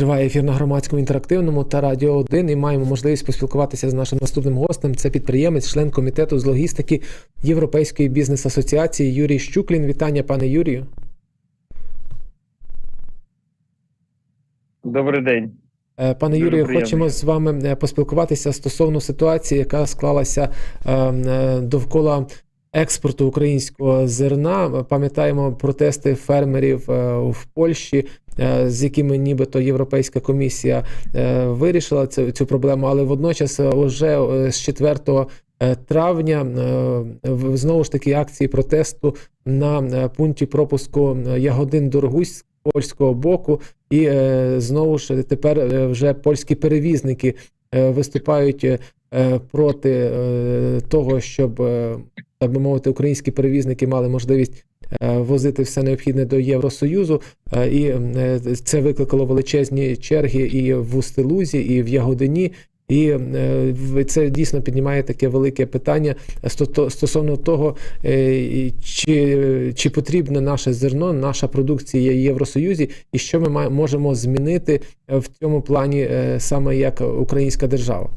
Триває ефір на громадському інтерактивному та радіо 1 і маємо можливість поспілкуватися з нашим наступним гостем. Це підприємець, член комітету з логістики Європейської бізнес-асоціації Юрій Щуклін. Вітання, пане Юрію. Добрий день. Е, Пане Юрію, хочемо з вами е, поспілкуватися стосовно ситуації, яка склалася е, е, довкола експорту українського зерна. Пам'ятаємо протести фермерів е, в Польщі, е, з якими нібито Європейська комісія е, вирішила цю, цю проблему, але водночас вже з 4 е, травня знову ж таки акції протесту на пункті пропуску Ягодин Доргусь з польського боку. І знову ж тепер вже польські перевізники виступають проти того, щоб, так би мовити, українські перевізники мали можливість е, возити все необхідне до Євросоюзу. Е, і е, це викликало величезні черги і в Устилузі, і в Ягодині. І це дійсно піднімає таке велике питання сто- стосовно того, чи, чи потрібне наше зерно, наша продукція Євросоюзі, і що ми можемо змінити в цьому плані саме як українська держава.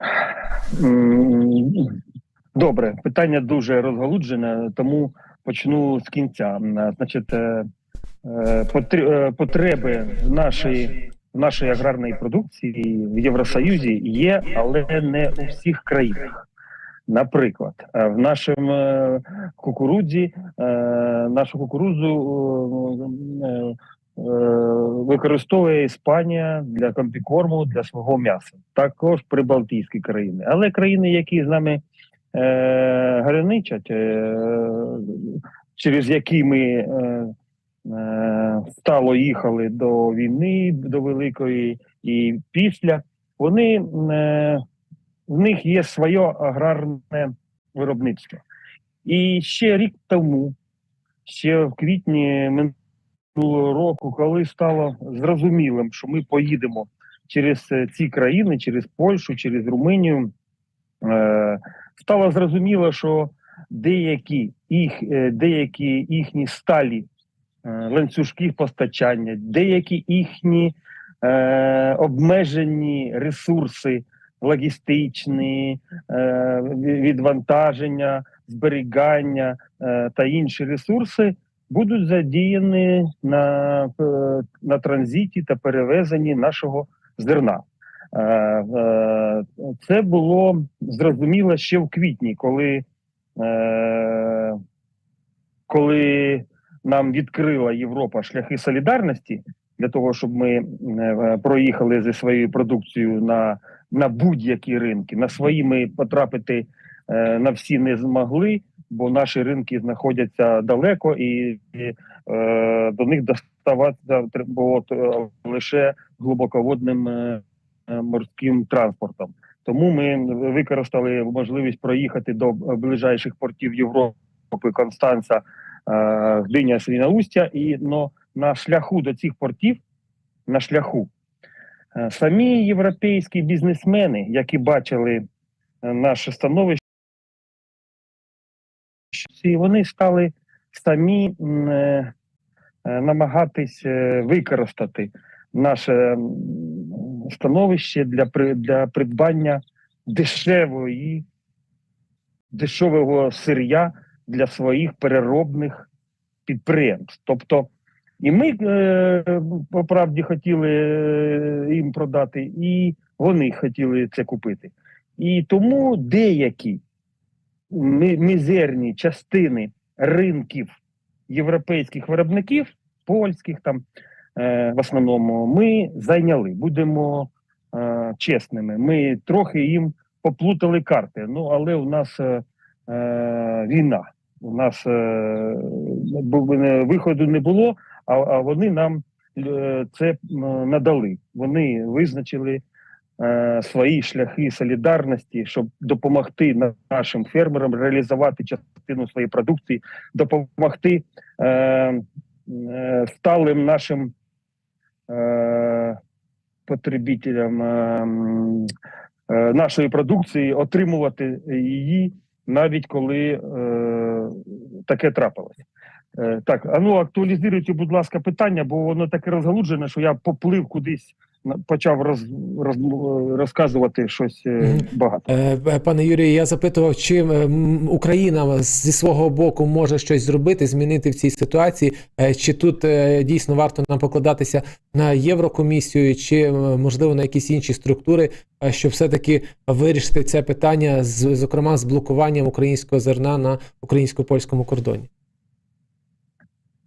М, Добре, питання дуже розгалуджене, тому почну з кінця. Значить, е, е, е, потреби нашої, нашої аграрної продукції в Євросоюзі є, але не у всіх країнах. Наприклад, в нашому кукурудзі, нашу кукурудзу використовує Іспанія для комбікорму для свого м'яса, також прибалтійські країни. Але країни, які з нами е, граничать, е, через які ми е, е, стало їхали до війни, до великої і після, вони е, в них є своє аграрне виробництво. І ще рік тому, ще в квітні року, коли стало зрозумілим, що ми поїдемо через е, ці країни, через Польщу, через Румунію, е, стало зрозуміло, що деякі їх, е, деякі їхні сталі ланцюжки постачання, деякі їхні обмежені ресурси логістичні, відвантаження, зберігання та інші ресурси будуть задіяні на, е, на транзиті та перевезенні нашого зерна. Е, е, Це було зрозуміло ще в квітні, коли, коли нам відкрила Європа шляхи солідарності для того, щоб ми проїхали зі своєю продукцією на, на будь-які ринки. На свої ми потрапити на всі не змогли, бо наші ринки знаходяться далеко, і, і е, до них доставатися було е, лише глибоководним е, е, морським транспортом. Тому ми використали можливість проїхати до ближайших портів Європи Констанца, е, Гдиня, Свінаустя, і но на шляху до цих портів, на шляху, е, самі європейські бізнесмени, які бачили наше становище, і вони стали самі е, е, намагатись е, використати наше становище для, для придбання дешевої, дешевого сир'я для своїх переробних підприємств. Тобто, і ми по правді хотіли їм продати, і вони хотіли це купити. І тому деякі мізерні частини ринків європейських виробників, польських там е, в основному, ми зайняли. Будемо е, чесними. Ми трохи їм поплутали карти. Ну але у нас е, е, війна. У нас е, виходу не було, а, а вони нам е, це надали. Вони визначили свої шляхи солідарності, щоб допомогти нашим фермерам реалізувати частину своєї продукції, допомогти е, е, сталим нашим е, потребителям е, е, нашої продукції отримувати її навіть коли е, таке трапилось. Е, так, а ну актуалізуйте, будь ласка, питання, бо воно таке розгалуджене, що я поплив кудись, почав роз, роз, розказувати щось е, багато. Е, е, Пане Юрію, я запитував, чи Україна зі свого боку може щось зробити, змінити в цій ситуації, чи тут дійсно варто нам покладатися на Єврокомісію, чи можливо на якісь інші структури, щоб все-таки вирішити це питання, з- зокрема з блокуванням українського зерна на українсько-польському кордоні.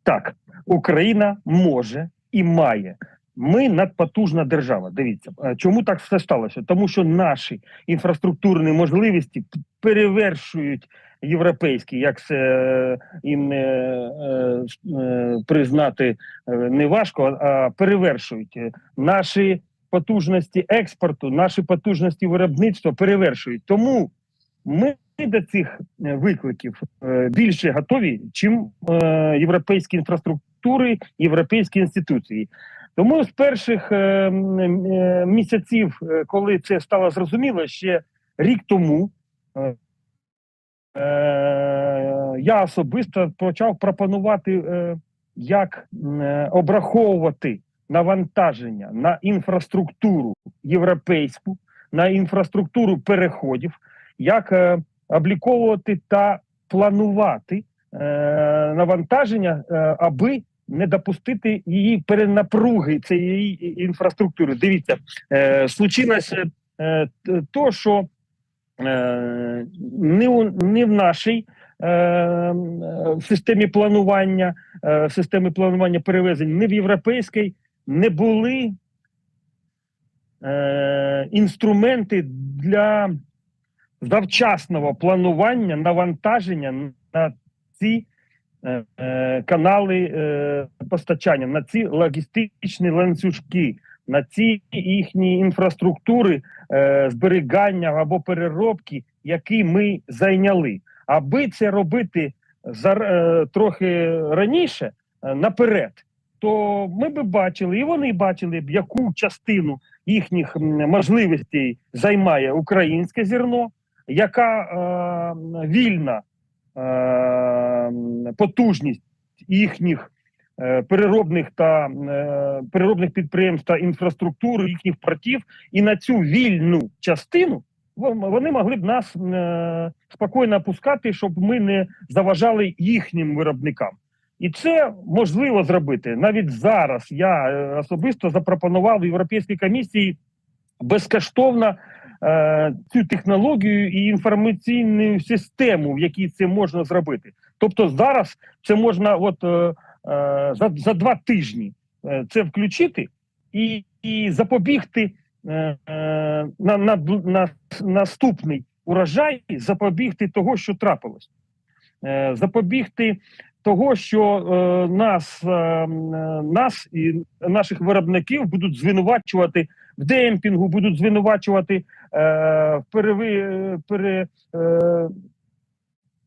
Так, Україна може і має. Ми надпотужна держава. Дивіться, Е, чому так все сталося? Тому що наші інфраструктурні можливості перевершують європейські, як це е, їм е, признати не важко, а перевершують наші потужності експорту, наші потужності виробництва перевершують. Тому ми до цих викликів більше готові, чим європейські інфраструктури, європейські інституції. Тому з перших е, е, місяців, е, коли це стало зрозуміло, ще рік тому я особисто почав пропонувати, як обраховувати навантаження на інфраструктуру європейську, на інфраструктуру переходів, як обліковувати та планувати навантаження, аби не допустити її перенапруги цієї інфраструктури. Дивіться, е, случилося е, то, що е, не, у, не в нашій е, е, системі планування, е, системи планування перевезень, не в європейській не були е, інструменти для завчасного планування навантаження на ці е, е, канали е, постачання, на ці логістичні ланцюжки, на ці їхні інфраструктури е, зберігання або переробки, які ми зайняли. Аби це робити е, трохи раніше, е, наперед, то ми би бачили, і вони бачили б, яку частину їхніх можливостей займає українське зерно, яка е, вільна е, потужність їхніх е, переробних та е, переробних підприємств та інфраструктури їхніх портів, і на цю вільну частину вони могли б нас е, спокійно опускати, щоб ми не заважали їхнім виробникам. І це можливо зробити навіть зараз. Я особисто запропонував Європейській комісії безкоштовно цю технологію і інформаційну систему, в якій це можна зробити. Тобто зараз це можна, от е, е, за, за два тижні е, це включити і, і запобігти е, е, на, на, на наступний урожай, запобігти того, що трапилось, е, запобігти того, що е, нас, е, е, нас і наших виробників будуть звинувачувати в демпінгу, будуть звинувачувати е, в переви, е, пере, е,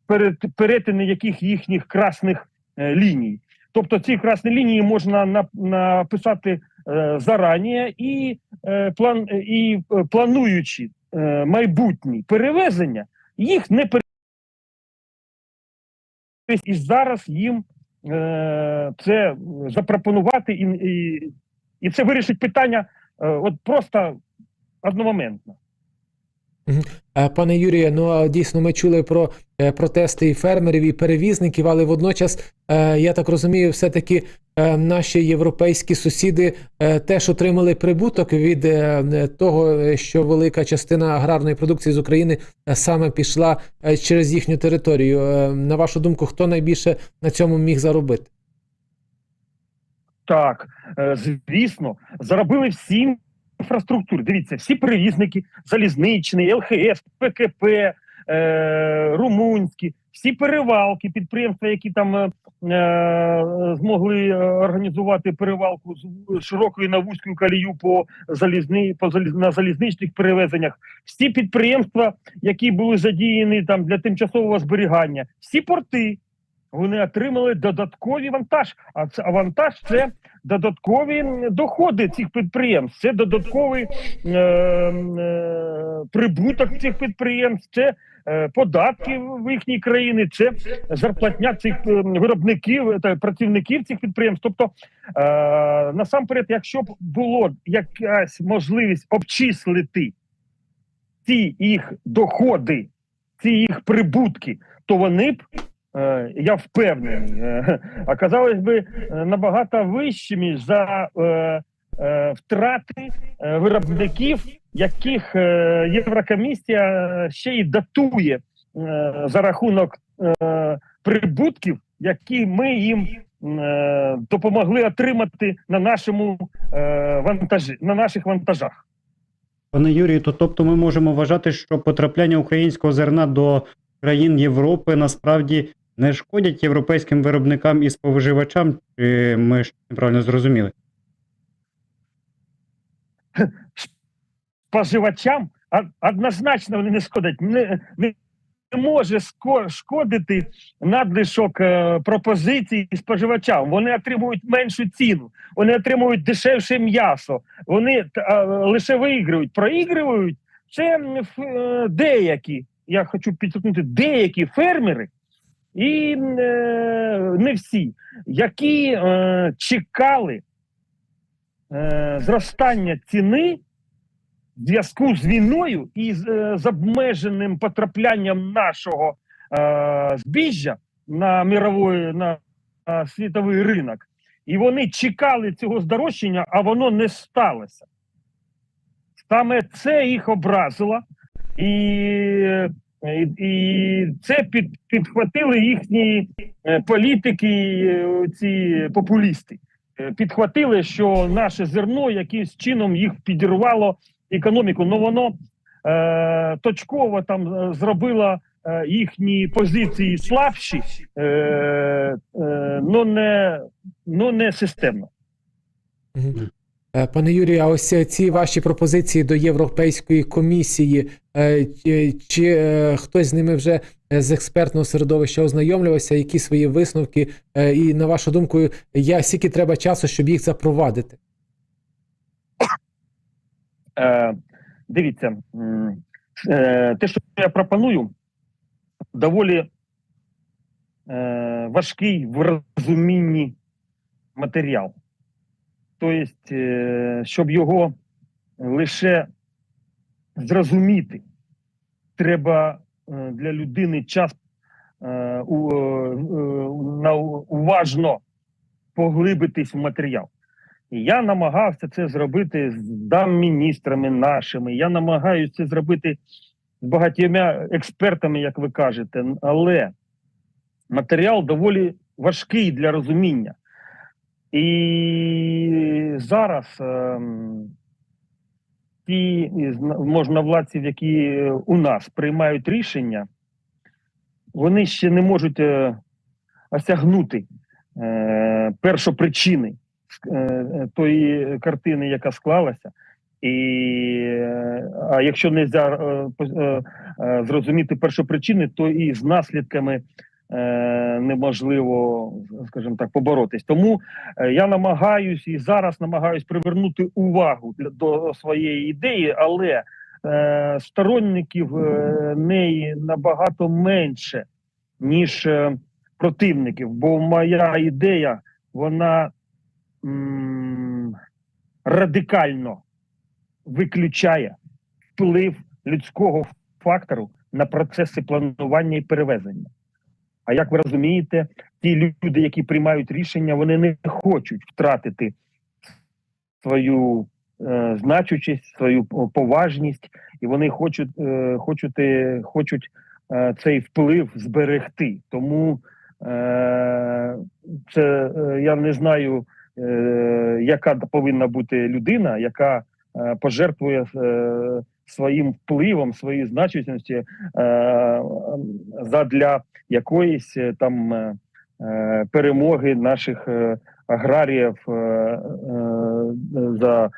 пере, перетини яких їхніх красних е, ліній. Тобто ці красні лінії можна на, написати е, зарані і, е, план, і е, плануючи е, майбутні перевезення, їх не пере... і зараз їм е, це запропонувати і, і, і це вирішить питання е, от просто одномоментно. Е, Пане Юрію, ну дійсно ми чули про е, протести і фермерів, і перевізників, але водночас, е, я так розумію, все-таки е, наші європейські сусіди е, теж отримали прибуток від е, е, того, е, що велика частина аграрної продукції з України е, саме пішла е, через їхню територію. Е, На вашу думку, хто найбільше на цьому міг заробити? Так, е, звісно, заробили всі інфраструктури. Дивіться, всі перевізники, залізничний, ЛХС, ПКП, е, румунські, всі перевалки, підприємства, які там е, е, змогли е, організувати перевалку з широкою на вузьку колію по залізни, по заліз, на залізничних перевезеннях, всі підприємства, які були задіяні там для тимчасового зберігання, всі порти. Вони отримали додаткові вантаж. А це вантаж це додаткові доходи цих підприємств, це додатковий е, е, прибуток цих підприємств, це е, податки в їхній країні, це зарплатня цих е, виробників та працівників цих підприємств. Тобто, е, насамперед, якщо б було якась можливість обчислити ці їх доходи, ці їх прибутки, то вони б. Е, Я впевнений, е, оказались би е, набагато вищими за е, е, втрати е, виробників, яких е, Єврокомісія е, ще й датує е, за рахунок е, прибутків, які ми їм е, допомогли отримати на нашому е, вантажі, на наших вантажах. Пане Юрію, то тобто ми можемо вважати, що потрапляння українського зерна до країн Європи насправді не шкодять європейським виробникам і споживачам, чи ми ж неправильно зрозуміли? споживачам однозначно вони не шкодять. Не, не може шкодити надлишок е, пропозицій споживачам. Вони отримують меншу ціну, вони отримують дешевше м'ясо, вони т- лише виіграють, проігрують. Це е, деякі, я хочу підсукнути, деякі фермери, і е, не всі, які е, чекали е, зростання ціни в зв'язку з війною і з, обмеженим потраплянням нашого збіжжя на міровий на, на світовий ринок, і вони чекали цього здорожчання, а воно не сталося. Саме це їх образило, і, і, і це під, підхватили їхні е, політики, е, ці популісти. Е, Підхватили, що наше зерно якимсь чином їх підірвало економіку. Ну воно е, точково там е, зробило е, їхні позиції слабші, е, е, ну не ну не системно. Е, Пане Юрію, а ось е, ці ваші пропозиції до Європейської комісії, е, чи, чи е, хтось з ними вже е, з експертного середовища ознайомлювався, які свої висновки, е, і на вашу думку, я скільки треба часу, щоб їх запровадити? Е, дивіться, е, те, що я пропоную, доволі е, важкий в розумінні матеріал. Тобто, е, щоб його лише зрозуміти, треба е, для людини час е, е, уважно поглибитись в матеріал. Я намагався це зробити з дамміністрами нашими. Я намагаюся це зробити з багатьма експертами, як ви кажете, але матеріал доволі важкий для розуміння. І зараз ем, ті можновладців, які у нас приймають рішення, вони ще не можуть е, осягнути е, першопричини е, е, тої картини, яка склалася. І, е, а якщо не зрозуміти першопричини, то і з наслідками е, неможливо, скажімо так, поборотись. Тому е, я намагаюсь і зараз намагаюсь привернути увагу до своєї ідеї, але е, сторонників е, неї набагато менше, ніж е, противників. Бо моя ідея, вона радикально виключає вплив людського фактору на процеси планування і перевезення. А як ви розумієте, ті люди, які приймають рішення, вони не хочуть втратити свою е, значущість, свою поважність, і вони хочуть, е, хочуть, е, хочуть е, цей вплив зберегти. Тому е, це е, я не знаю, е, яка повинна бути людина, яка е, пожертвує е, своїм впливом, своєю значущістю е, задля якоїсь е, там е, е, перемоги наших е, аграріїв е, е, за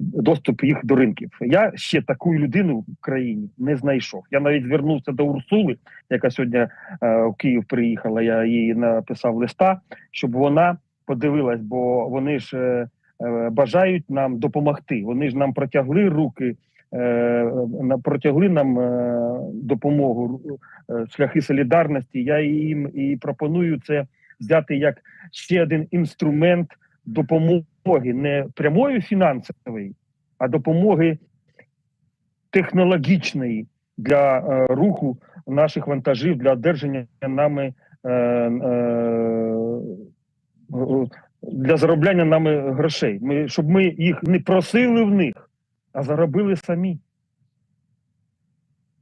доступ їх до ринків. Я ще таку людину в країні не знайшов. Я навіть звернувся до Урсули, яка сьогодні е, в Київ приїхала. Я їй написав листа, щоб вона подивилась, бо вони ж бажають нам допомогти. Вони ж нам протягли руки, протягли нам е, допомогу, е, шляхи солідарності. Я їм і пропоную це взяти як ще один інструмент допомоги, не прямої фінансової, а допомоги технологічної для е, руху наших вантажів для одержання нами е, е, для заробляння нами грошей. Ми, щоб ми їх не просили в них, а заробили самі.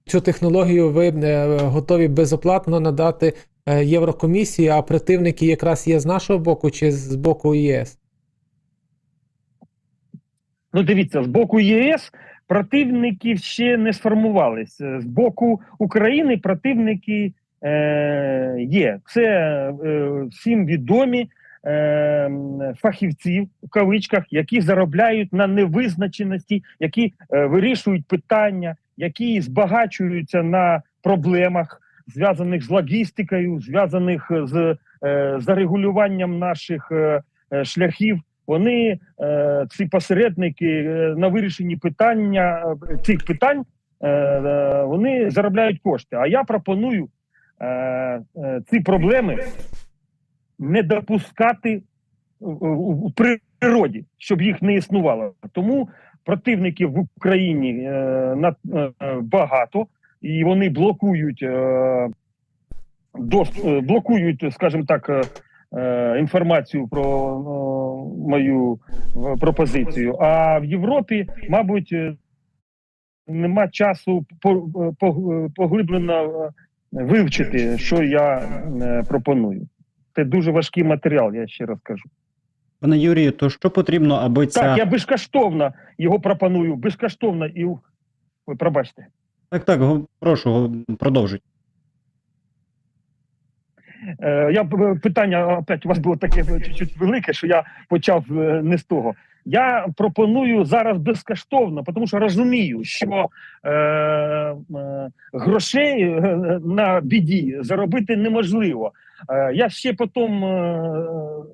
Цю технологію ви е, готові безоплатно надати е, Єврокомісії, а противники якраз є з нашого боку чи з боку ЄС? Ну, дивіться, з боку ЄС противників ще не сформувались. З боку України противники е, є. Це е, всім відомі е, фахівці в кавичках, які заробляють на невизначеності, які е, вирішують питання, які збагачуються на проблемах, зв'язаних з логістикою, зв'язаних з е, зарегулюванням наших е, шляхів. Вони ці посередники на вирішенні питання цих питань вони заробляють кошти. А я пропоную ці проблеми не допускати в, природі, щоб їх не існувало. Тому противників в Україні е, е, багато, і вони блокують е, блокують, скажімо так. інформацію про мою пропозицію. А в Європі, мабуть, нема часу по- по- поглиблено вивчити, що я пропоную. Це дуже важкий матеріал, я ще раз кажу. Пане Юрію, то що потрібно, аби ця Так, я безкоштовно його пропоную, безкоштовно і ви пробачте. так, так, прошу, продовжуйте. Е, я б- питання опять у вас було таке чуть-чуть велике, що я почав е, не з того. Я пропоную зараз безкоштовно, тому що розумію, що е, е, грошей е, на біді заробити неможливо. Е, я ще потім е,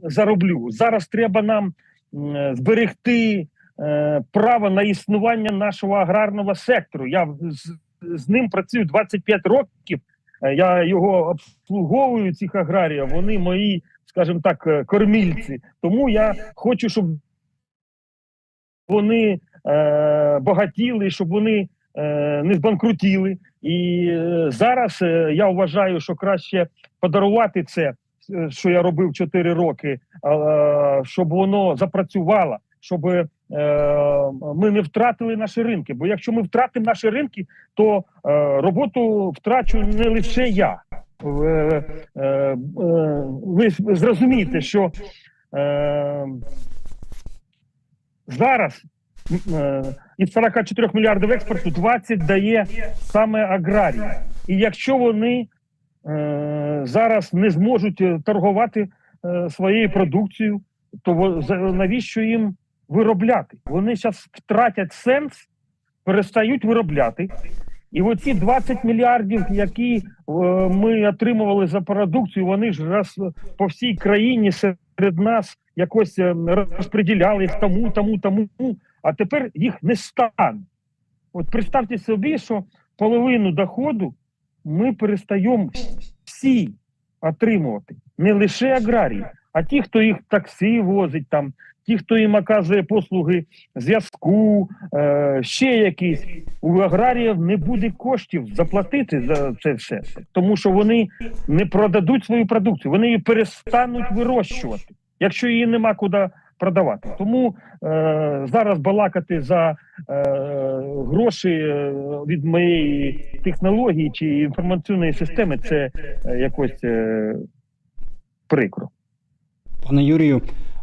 зароблю. Зараз треба нам м, зберегти е, право на існування нашого аграрного сектору. Я з, з ним працюю 25 років. Е, Я його обслуговую цих аграріїв. Вони мої, скажімо так, е, кормільці. Тому я хочу, щоб вони е, багатіли, щоб вони е, не збанкрутіли. І е, зараз е, я вважаю, що краще подарувати це, е, що я робив 4 роки, е, щоб воно запрацювало, щоб е, ми не втратили наші ринки. Бо якщо ми втратимо наші ринки, то е, роботу втрачу не лише я. Е, е, ви зрозумієте, що е, зараз е, із 44 мільярдів експорту 20 дає саме аграрія. І якщо вони е, зараз не зможуть торгувати е, своєю продукцією, то навіщо їм виробляти? Вони зараз втратять сенс, перестають виробляти. І оці 20 мільярдів, які е, ми отримували за продукцію, вони ж раз по всій країні серед нас якось е, розподіляли їх тому, тому, тому, а тепер їх не стане. От представте собі, що половину доходу ми перестаємо всі отримувати. Не лише аграрії, а ті, хто їх таксі возить там, ті, хто їм оказує послуги зв'язку, е, ще якісь. У аграріїв не буде коштів заплатити за це все, тому що вони не продадуть свою продукцію, вони її перестануть вирощувати, якщо її нема куди продавати. Тому е, зараз балакати за е, гроші е, від моєї технології чи інформаційної системи це е, якось е, прикро. Пане Юрію,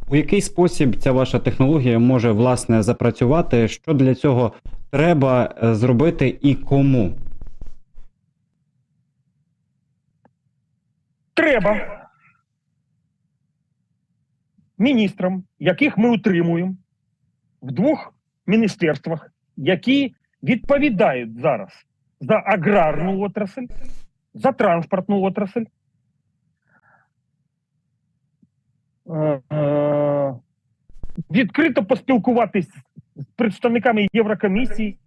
у який спосіб ця ваша технологія може власне запрацювати? Що для цього треба е, зробити і кому? Треба міністрам, яких ми утримуємо в двох міністерствах, які відповідають зараз за аграрну отрасль, за транспортну отрасль. Е, е, Відкрито поспілкуватись з представниками Єврокомісії,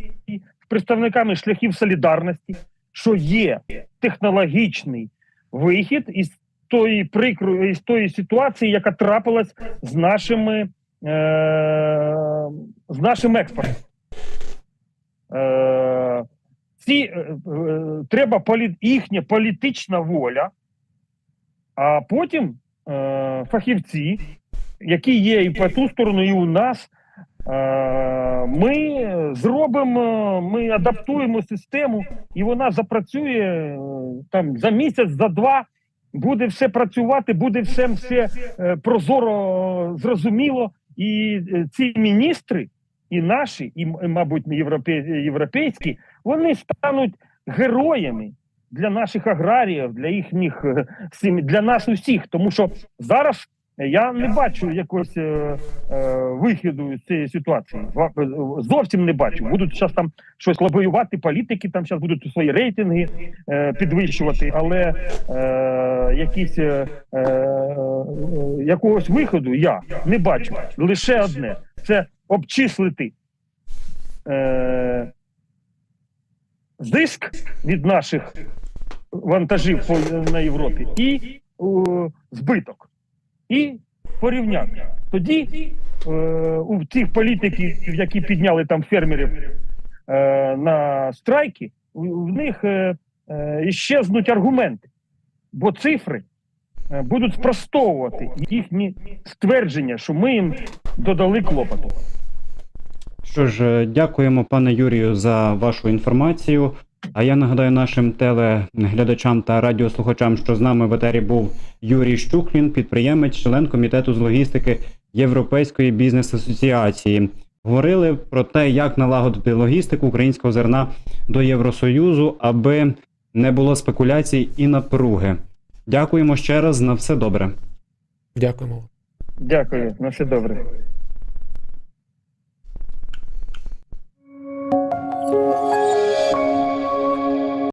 з представниками шляхів солідарності, що є технологічний вихід із тої прикрої із тої ситуації, яка трапилась з нашими е, з нашим експортом. Е, ці е, е, треба полі, їхня політична воля, а потім е, фахівці, які є і по ту сторону, і у нас. Е, Ми зробимо, ми адаптуємо систему, і вона запрацює е, там за місяць, за два. Буде все працювати, буде все, все прозоро зрозуміло. І ці міністри, і наші, і, мабуть, європейські, вони стануть героями для наших аграріїв, для їхніх е, сім- для нас усіх. Тому що зараз я не бачу якогось е, е, вихіду з цієї ситуації. Е, Зовсім не бачу. Будуть зараз там щось лобіювати, політики там зараз будуть свої рейтинги е, підвищувати, але е, якісь е, е, якогось виходу я не бачу. Лише одне це обчислити е, зиск від наших вантажів на Європі і о, збиток. І порівняти. Тоді е, у тих політиків, які підняли там фермерів е, на страйки, в них е, е, іщезнуть аргументи, бо цифри е, будуть спростовувати їхні ствердження, що ми їм додали клопоту. Що ж, е, дякуємо, пане Юрію, за вашу інформацію. А я нагадаю нашим телеглядачам та радіослухачам, що з нами в етері був Юрій Щуклін, підприємець, член комітету з логістики Європейської бізнес-асоціації. Говорили про те, як налагодити логістику українського зерна до Євросоюзу, аби не було спекуляцій і напруги. Дякуємо ще раз на все добре. Дякуємо. Дякую, на все добре.